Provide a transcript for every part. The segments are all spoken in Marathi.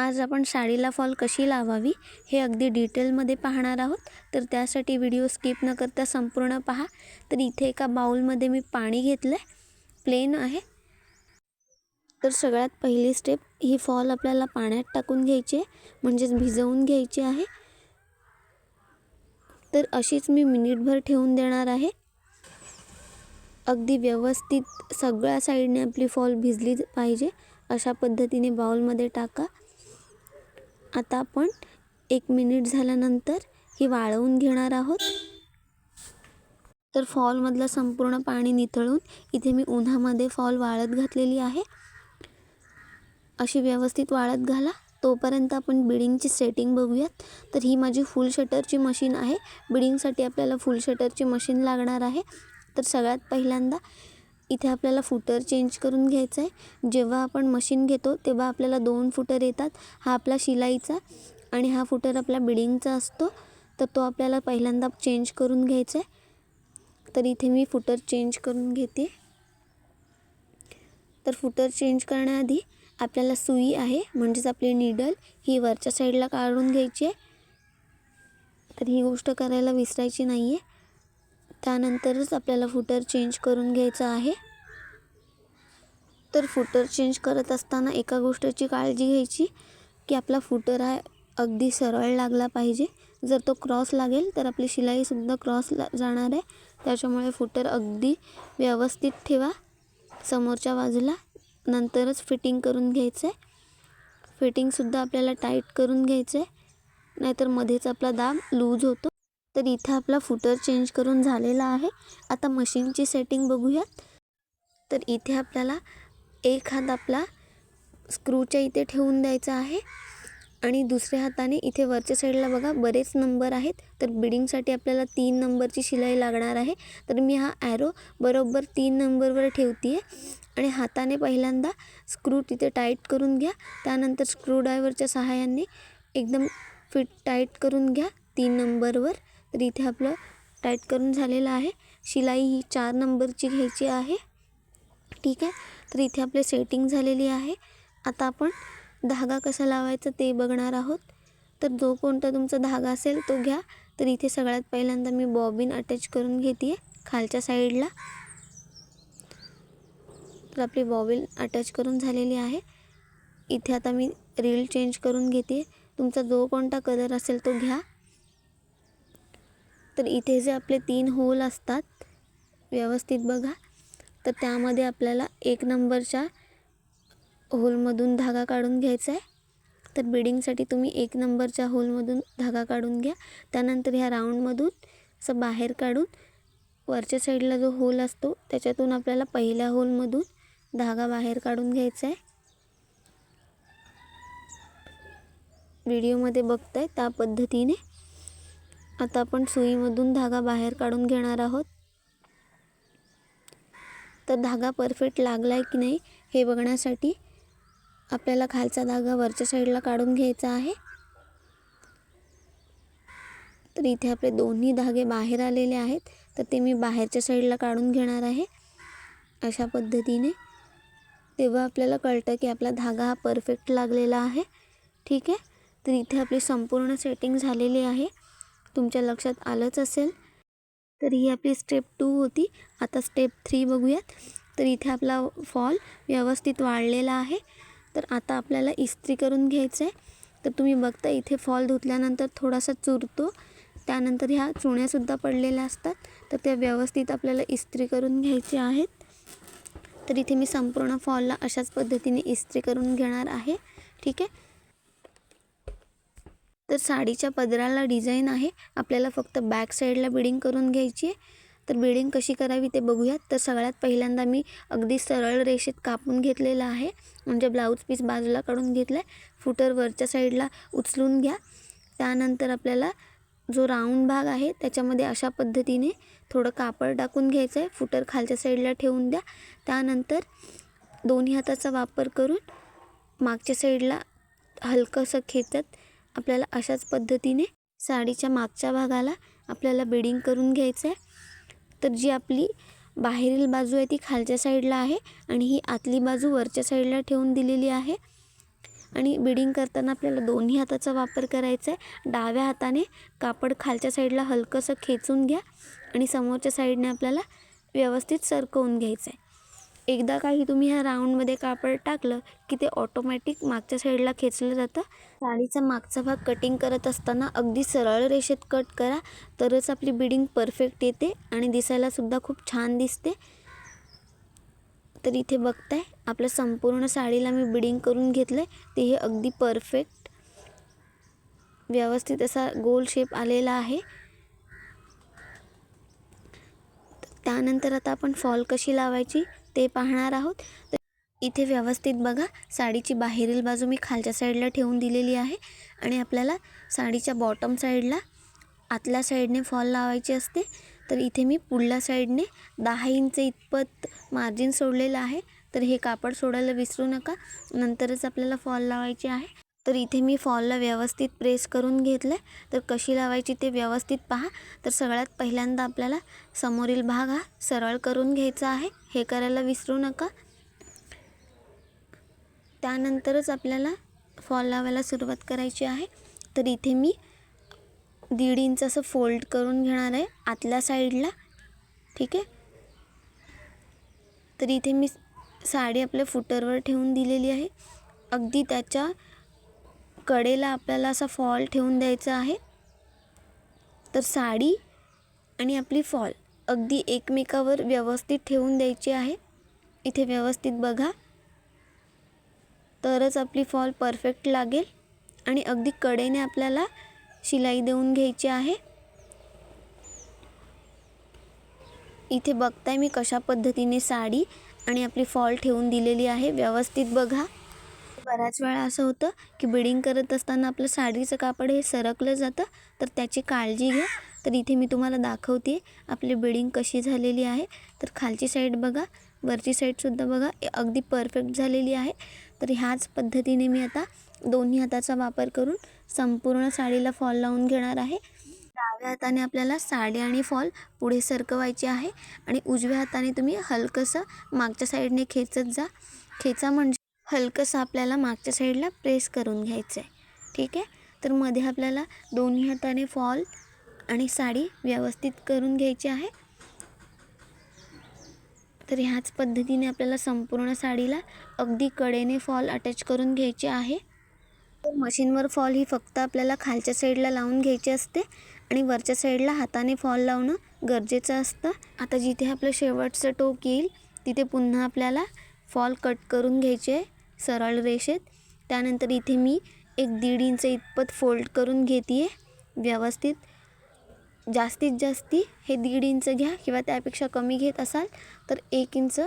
आज आपण साडीला फॉल कशी लावावी हे अगदी डिटेलमध्ये पाहणार आहोत. तर त्यासाठी व्हिडिओ स्किप न करता संपूर्ण पहा. तर इथे एका बाउलमध्ये मी पाणी घेतलं आहे प्लेन आहे. तर सगळ्यात पहिली स्टेप ही फॉल आपल्याला पाण्यात टाकून घ्यायची आहे. म्हणजेच भिजवून घ्यायची आहे. तर अशीच मी मिनिटभर ठेवून देणार आहे. अगदी व्यवस्थित सगळ्या साईडने आपली फॉल भिजली पाहिजे. अशा पद्धतीने बाउलमध्ये टाका. आता आपण एक मिनिट झाल्यानंतर ही वाळवून घेणार आहोत. तर फॉलमधलं संपूर्ण पाणी निथळून इथे मी उन्हामध्ये फॉल वाळत घातलेली आहे. अशी व्यवस्थित वाळत घाला. तोपर्यंत आपण बिडिंगची सेटिंग बघूयात. तर ही माझी फुल शटरची मशीन आहे. बिडिंगसाठी आपल्याला फुल शटरची मशीन लागणार आहे. तर सगळ्यात पहिल्यांदा इथे आपल्याला फुटर चेंज करून घ्यायचं आहे. जेव्हा आपण मशीन घेतो तेव्हा आपल्याला दोन फुटर येतात. हा आपला शिलाईचा आणि हा फुटर आपला बिडिंगचा असतो. तर तो आपल्याला पहिल्यांदा चेंज करून घ्यायचा आहे. तर इथे मी फुटर चेंज करून घेते. तर फुटर चेंज करण्याआधी आपल्याला सुई आहे म्हणजेच आपली निडल ही वरच्या साईडला काढून घ्यायची आहे. तर ही गोष्ट करायला विसरायची नाही आहे त्यानंतरच आपल्याला फुटर चेंज करून घ्यायचं आहे. तर फुटर चेंज करत असताना एका गोष्टीची काळजी घ्यायची की आपला फुटर हा अगदी सरळ लागला पाहिजे. जर तो क्रॉस लागेल तर आपली शिलाईसुद्धा क्रॉस ला जाणार आहे. त्याच्यामुळे फुटर अगदी व्यवस्थित ठेवा. समोरच्या बाजूला नंतरच फिटिंग करून घ्यायचं आहे फिटिंगसुद्धा आपल्याला टाईट करून घ्यायचं आहे नाहीतर मध्येच आपला दाब लूज होतो. तर इथे आपला फुटर चेंज करून झालेला आहे. आता मशीनची सेटिंग बघूयात. तर इथे आपल्याला एक हात आपला स्क्रूच्या इथे ठेवून द्यायचा आहे. आणि दुसऱ्या हाताने इथे वरच्या साईडला बघा बरेच नंबर आहेत. तर बिडिंगसाठी आपल्याला तीन नंबरची शिलाई लागणार आहे. तर मी हा ॲरो बरोबर तीन नंबरवर ठेवते आहे आणि हाताने पहिल्यांदा स्क्रू तिथे टाईट करून घ्या. त्यानंतर स्क्रूड्रायव्हरच्या सहाय्याने एकदम फिट टाईट करून घ्या तीन नंबरवर तर इथे आपलं टाईट करून झालेलं आहे. शिलाई ही चार नंबरची घ्यायची आहे. ठीक आहे? तर इथे आपले सेटिंग झालेली आहे. आता आपण धागा कसा लावायचा ते बघणार आहोत. तर जो कोणता तुमचा धागा असेल तो घ्या. तर इथे सगळ्यात पहिल्यांदा मी बॉबिन अटॅच करून घेते आहे खालच्या साईडला तर आपली बॉबिन अटॅच करून झालेली आहे. इथे आता मी रील चेंज करून घेते तुमचा जो कोणता कलर असेल तो घ्या. तर इथे जे आपले तीन होल असतात व्यवस्थित बघा. तर त्यामध्ये आपल्याला एक नंबरच्या होलमधून धागा काढून घ्यायचा आहे. तर बिडिंगसाठी तुम्ही एक नंबरच्या होलमधून धागा काढून घ्या. त्यानंतर ह्या राऊंडमधून असं बाहेर काढून वरच्या साईडला जो होल असतो त्याच्यातून आपल्याला पहिल्या होलमधून धागा बाहेर काढून घ्यायचा आहे. व्हिडिओमध्ये बघताय त्या पद्धतीने. आता आपण सुईमधून धागा बाहेर काढून घेणार आहोत. तर धागा परफेक्ट लागला आहे की नाही हे बघण्यासाठी आपल्याला खालचा धागा वरच्या साईडला काढून घ्यायचा आहे. तर इथे आपले दोन्ही धागे बाहेर आलेले आहेत तर ते मी बाहेरच्या साईडला काढून घेणार आहे. अशा पद्धतीने तेव्हा आपल्याला कळतं की आपला धागा हा परफेक्ट लागलेला आहे. ठीक आहे? तर इथे आपली संपूर्ण सेटिंग झालेली आहे. तुमच्या लक्षात आलंच असेल? तर ही आपली स्टेप टू होती. आता स्टेप थ्री बघूयात. तर इथे आपला फॉल व्यवस्थित वाढलेला आहे. तर आता आपल्याला इस्त्री करून घ्यायचं आहे तर तुम्ही बघता इथे फॉल धुतल्यानंतर थोडासा चुरतो. त्यानंतर ह्या चुण्यासुद्धा पडलेल्या असतात. तर त्या व्यवस्थित आपल्याला इस्त्री करून घ्यायचे आहेत. तर इथे मी संपूर्ण फॉलला अशाच पद्धतीने इस्त्री करून घेणार आहे. ठीक आहे? तर साडीच्या पदराला डिझाईन आहे. आपल्याला फक्त बॅक साईडला बिडिंग करून घ्यायची आहे. तर बिडिंग कशी करावी ते बघूयात. तर सगळ्यात पहिल्यांदा मी अगदी सरळ रेषेत कापून घेतलेलं आहे. म्हणजे ब्लाऊज पीस बाजूला काढून घेतला आहे फुटर वरच्या साईडला उचलून घ्या. त्यानंतर आपल्याला जो राऊंड भाग आहे त्याच्यामध्ये अशा पद्धतीने थोडं कापड टाकून घ्यायचं आहे फुटर खालच्या साईडला ठेवून द्या. त्यानंतर दोन्ही हाताचा वापर करून मागच्या साईडला हलकंसं खेचत आपल्याला अशाच पद्धतीने साडीच्या मागच्या भागाला आपल्याला बेडिंग करून घ्यायचं आहे तर जी आपली बाहेरील बाजू आहे ती खालच्या साईडला आहे आणि ही आतली बाजू वरच्या साईडला ठेवून दिलेली आहे. आणि बिडिंग करताना आपल्याला दोन्ही हाताचा वापर करायचा आहे डाव्या हाताने कापड खालच्या साईडला हलकंसं खेचून घ्या आणि समोरच्या साईडने आपल्याला व्यवस्थित सरकवून घ्यायचं आहे एकदा काही तुम्ही ह्या राऊंडमध्ये कापड टाकलं की ते ऑटोमॅटिक मागच्या साईडला खेचलं जातं. साडीचा मागचा भाग कटिंग करत असताना अगदी सरळ रेषेत कट करा तरच आपली बिडिंग परफेक्ट येते आणि दिसायलासुद्धा खूप छान दिसते. तर इथे बघताय आपल्या संपूर्ण साडीला मी बिडिंग करून घेतलं आहे ते हे अगदी परफेक्ट व्यवस्थित असा गोल शेप आलेला आहे. त्यानंतर आता आपण फॉल कशी लावायची? ते पाहणार आहोत. तर इथे व्यवस्थित बघा साडीची बाहेरील बाजू मी खालच्या साईडला ठेवून दिलेली आहे आणि आपल्याला साडीच्या बॉटम साईडला आतल्या साईडने फॉल लावायची असते. तर इथे मी पुढल्या साईडने दहा इंच इतपत मार्जिन सोडलेलं आहे. तर हे कापड सोडायला विसरू नका. नंतरच आपल्याला फॉल लावायचे आहे. तर इथे मी फॉलला व्यवस्थित प्रेस करून घेतलं आहे तर कशी लावायची ते व्यवस्थित पहा. तर सगळ्यात पहिल्यांदा आपल्याला समोरील भाग हा सरळ करून घ्यायचा आहे. हे करायला विसरू नका. त्यानंतरच आपल्याला फॉल लावायला सुरुवात करायची आहे. तर इथे मी दीड इंच असं फोल्ड करून घेणार आहे आतल्या साईडला. ठीक आहे? तर इथे मी साडी आपल्या फुटरवर ठेवून दिलेली आहे. अगदी त्याच्या कडेला आपल्याला असा फॉल ठेवून द्यायचा आहे. तर साडी आणि आपली फॉल अगदी एकमेकावर व्यवस्थित ठेवून द्यायची आहे. इथे व्यवस्थित बघा. तरच आपली फॉल परफेक्ट लागेल आणि अगदी कडेने आपल्याला शिलाई देऊन घ्यायची आहे. इथे बघताय मी कशा पद्धतीने साडी आणि आपली फॉल ठेवून दिलेली आहे. व्यवस्थित बघा. बऱ्याच वेळा असं होतं की बिडिंग करत असताना आपलं साडीचं कापड हे सरकलं जातं तर त्याची काळजी घ्या. तर इथे मी तुम्हाला दाखवते आपली बिडिंग कशी झालेली आहे. तर खालची साईड बघा वरची साईडसुद्धा बघा अगदी परफेक्ट झालेली आहे. तर ह्याच पद्धतीने मी आता दोन्ही हाताचा वापर करून संपूर्ण साडीला फॉल लावून घेणार आहे. डाव्या हाताने आपल्याला साडी आणि फॉल पुढे सरकवायची आहे आणि उजव्या हाताने तुम्ही हलकंसं मागच्या साईडने खेचत जा. खेचा म्हणजे हलकंसं आपल्याला मागच्या साईडला प्रेस करून घ्यायचं आहे ठीक आहे? तर मध्ये आपल्याला दोन्ही हाताने फॉल आणि साडी व्यवस्थित करून घ्यायची आहे. तर ह्याच पद्धतीने आपल्याला संपूर्ण साडीला अगदी कडेने फॉल अटॅच करून घ्यायचे आहे. मशीनवर फॉल ही फक्त आपल्याला खालच्या साईडला लावून घ्यायची असते आणि वरच्या साईडला हाताने फॉल लावणं गरजेचं असतं. आता जिथे आपलं शेवटचं टोक येईल तिथे पुन्हा आपल्याला फॉल कट करून घ्यायचे आहे. सरळ रेषेत. त्यानंतर इथे मी एक दीड इंच इतपत फोल्ड करून घेते आहे व्यवस्थित. जास्तीत जास्ती हे दीड इंच घ्या किंवा त्यापेक्षा कमी घेत असाल तर एक इंच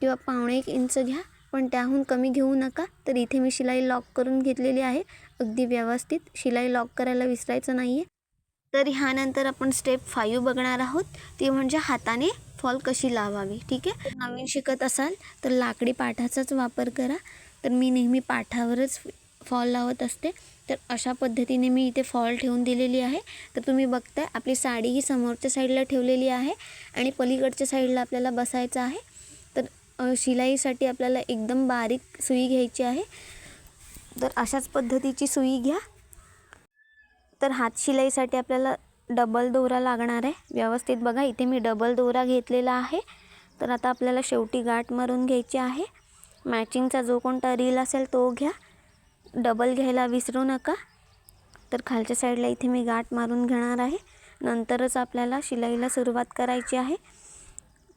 किंवा पावणे एक इंच घ्या. पण त्याहून कमी घेऊ नका. तर इथे मी शिलाई लॉक करून घेतलेली आहे. अगदी व्यवस्थित. शिलाई लॉक करायला विसरायचं नाही आहे तर ह्यानंतर आपण स्टेप फाईव्ह बघणार आहोत. ती म्हणजे हाताने फॉल कशी लावावी. ठीक आहे? नवीन शिकत असाल तर लाकडी पाठाचाच वापर करा. तर मी नेहमी पाठावरच फॉल लावत असते. तर अशा पद्धतीने मी इथे फॉल ठेवून दिलेली आहे. तर तुम्ही बघताय आपली साडी ही समोरच्या साईडला ठेवलेली आहे आणि पलीकडच्या साईडला आपल्याला बसायचं आहे. तर शिलाईसाठी आपल्याला एकदम बारीक सुई घ्यायची आहे. तर अशाच पद्धतीची सुई घ्या. तर हात शिलाईसाठी आपल्याला डबल दोरा लागणार आहे. व्यवस्थित बघा इथे मी डबल दोरा घेतलेला आहे. तर आता आपल्याला शेवटी गाठ मारून घ्यायची आहे. मॅचिंगचा जो कोणता रील असेल तो घ्या. डबल घ्यायला विसरू नका. तर खालच्या साईडला इथे मी गाठ मारून घेणार आहे. नंतरच आपल्याला शिलाईला सुरुवात करायची आहे.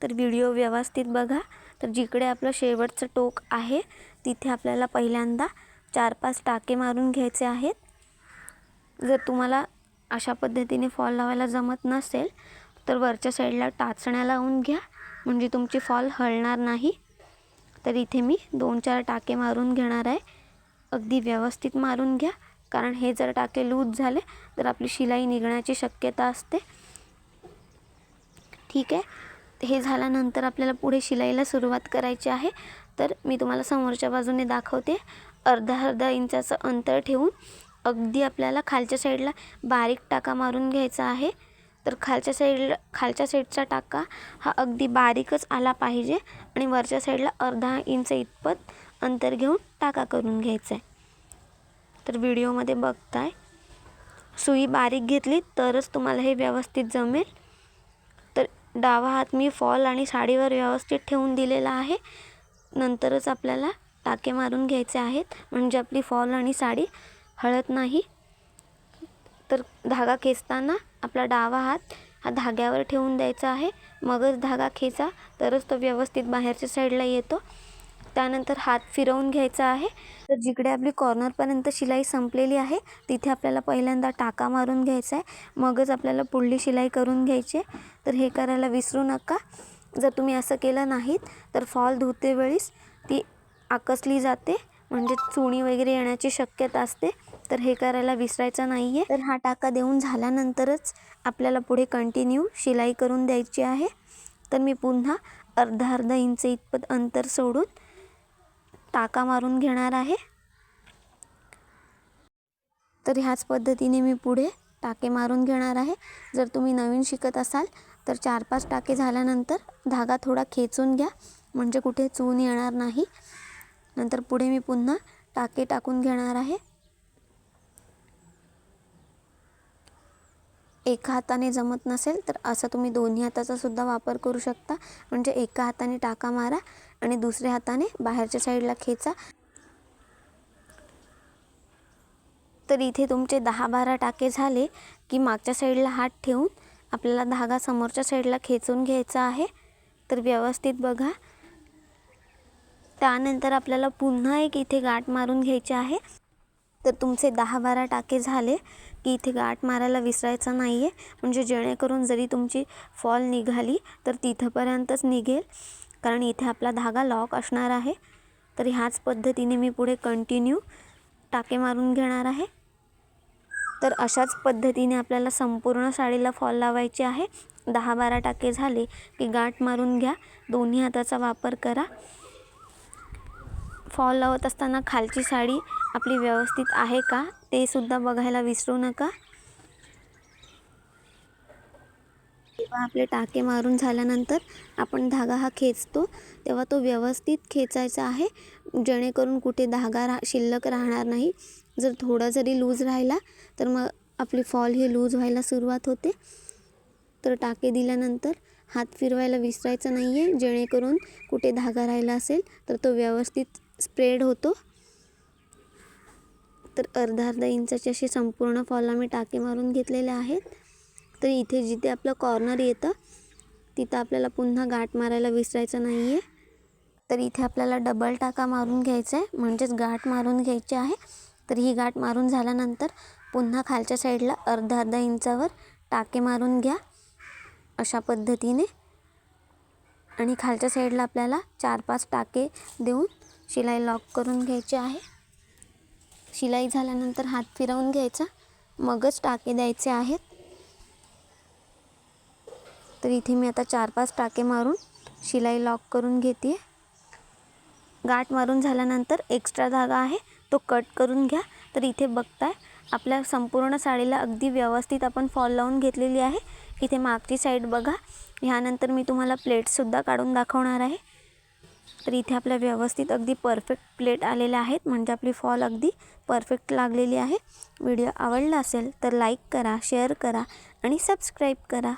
तर व्हिडिओ व्यवस्थित बघा. तर जिकडे आपलं शेवटचं टोक आहे तिथे आपल्याला पहिल्यांदा चार पाच टाके मारून घ्यायचे आहेत. जर तुम्हाला अशा पद्धतीने फॉल लावायला जमत नसेल तर वरच्या साईडला टाचण्या लावून घ्या. म्हणजे तुमची फॉल हलणार नाही. तर इथे मी दोन चार टाके मारून घेणार आहे. अगदी व्यवस्थित मारून घ्या. कारण हे जर टाके लूज झाले तर आपली शिलाई निघण्याची शक्यता असते. ठीक आहे. हे झाल्यानंतर आपल्याला पुढे शिलाईला सुरुवात करायची आहे. तर मी तुम्हाला समोरच्या बाजूने दाखवते. अर्धा अर्धा इंचाचं अंतर ठेवून अगदी आपल्याला खालच्या साईडला बारीक टाका मारून घ्यायचा आहे. तर खालच्या साईडला खालच्या साईडचा टाका. हा अगदी बारीकच आला पाहिजे आणि वरच्या साईडला अर्धा इंच इतपत अंतर घेऊन टाका करून घ्यायचा आहे तर व्हिडिओमध्ये बघताय. सुई बारीक घेतली तरच तुम्हाला हे व्यवस्थित जमेल. तर डावा हात मी फॉल आणि साडीवर व्यवस्थित ठेवून दिलेला आहे. नंतरच आपल्याला टाके मारून घ्यायचे आहेत. म्हणजे आपली फॉल आणि साडी हळत नाही. तर धागा खेचताना आपला डावा हात हा धाग्यावर ठेवून द्यायचा आहे. मगच धागा खेचा तरच तो व्यवस्थित बाहेरच्या साईडला येतो. त्यानंतर हात फिरवून घ्यायचा आहे. तर जिकडे आपली कॉर्नरपर्यंत शिलाई संपलेली आहे तिथे आपल्याला पहिल्यांदा टाका मारून घ्यायचा आहे. मगच आपल्याला पुढली शिलाई करून घ्यायची आहे. तर हे करायला विसरू नका. जर तुम्ही असं केलं नाहीत तर फॉल धुते वेळीस ती आकसली जाते म्हणजे चुणी वगैरे येण्याची शक्यता असते. तर हे करायला विसरायचं नाही आहे तर हा टाका देऊन झाल्यानंतरच आपल्याला पुढे कंटिन्यू शिलाई करून द्यायची आहे. तर मी पुन्हा अर्धा अर्धा इंच इतपत अंतर सोडून टाका मारून घेणार आहे. तर ह्याच पद्धतीने मी पुढे टाके मारून घेणार आहे. जर तुम्ही नवीन शिकत असाल तर चार पाच टाके झाल्यानंतर धागा थोडा खेचून घ्या. म्हणजे कुठे चून येणार नाही. नंतर पुढे मी पुन्हा टाके टाकून घेणार आहे. एका हाताने जमत नसेल तर असं तुम्ही दोन्ही हाताचा सुद्धा वापर करू शकता. म्हणजे एका हाताने टाका मारा आणि दुसऱ्या हाताने बाहेरच्या साईडला खेचा. तर इथे तुमचे दहा बारा टाके झाले की मागच्या साईडला हात ठेवून आपल्याला धागा समोरच्या साईडला खेचून घ्यायचा आहे. तर व्यवस्थित बघा. त्यानंतर आपल्याला पुन्हा एक इथे गाठ मारून घ्यायची आहे. तर तुमचे दहा बारा टाके झाले की इथे गाठ मारायला विसरायचं नाही आहे म्हणजे जेणेकरून जरी तुमची फॉल निघाली तर तिथंपर्यंतच निघेल. कारण इथे आपला धागा लॉक असणार आहे. तर ह्याच पद्धतीने मी पुढे कंटिन्यू टाके मारून घेणार आहे. तर अशाच पद्धतीने आपल्याला संपूर्ण साडीला फॉल लावायची आहे. दहा बारा टाके झाले की गाठ मारून घ्या. दोन्ही हाताचा वापर करा. फॉल लावत असताना खालची साडी आपली व्यवस्थित आहे का? ते सुद्धा बघायला विसरू नका. जेव्हा आपले टाके मारून झाल्यानंतर आपण धागा हा खेचतो तेव्हा तो व्यवस्थित खेचायचा आहे. जेणेकरून कुठे धागा रा शिल्लक राहणार नाही. जर थोडा जरी लूज राहिला तर मग आपली फॉल ही लूज व्हायला सुरुवात होते. तर टाके दिल्यानंतर हात फिरवायला विसरायचं नाही आहे जेणेकरून कुठे धागा राहिला असेल तर तो व्यवस्थित स्प्रेड होतो. तर अर्धा अर्धा इंचाचे असे संपूर्ण फॉल आम्ही टाके मारून घेतलेले आहेत. तर इथे जिथे आपलं कॉर्नर येतं तिथं आपल्याला पुन्हा गाठ मारायला विसरायचं नाही आहे तर इथे आपल्याला डबल टाका मारून घ्यायचा आहे म्हणजेच गाठ मारून घ्यायची आहे. तर ही गाठ मारून झाल्यानंतर पुन्हा खालच्या साईडला अर्धा अर्धा इंचावर टाके मारून घ्या अशा पद्धतीने. आणि खालच्या साईडला आपल्याला चार पाच टाके देऊन शिलाई लॉक करून घ्यायची आहे. शिलाई झाल्यानंतर हात फिरवून घ्यायचा. मगच टाके द्यायचे आहेत. तर इथे मी आता चार पाच टाके मारून शिलाई लॉक करून घेते गाठ मारून झाल्यानंतर एक्स्ट्रा धागा आहे तो कट करून घ्या. तर इथे बघताय आपल्या संपूर्ण साडीला अगदी व्यवस्थित आपण फॉल लावून घेतलेली आहे. इथे मागची साईड बघा. ह्यानंतर मी तुम्हाला प्लेटसुद्धा काढून दाखवणार आहे. तर इथे आपल्या व्यवस्थित अगदी परफेक्ट प्लेट आलेल्या आहेत. म्हणजे आपली फॉल अगदी परफेक्ट लागलेली आहे. व्हिडिओ आवडला असेल तर लाईक करा शेअर करा आणि सबस्क्राईब करा.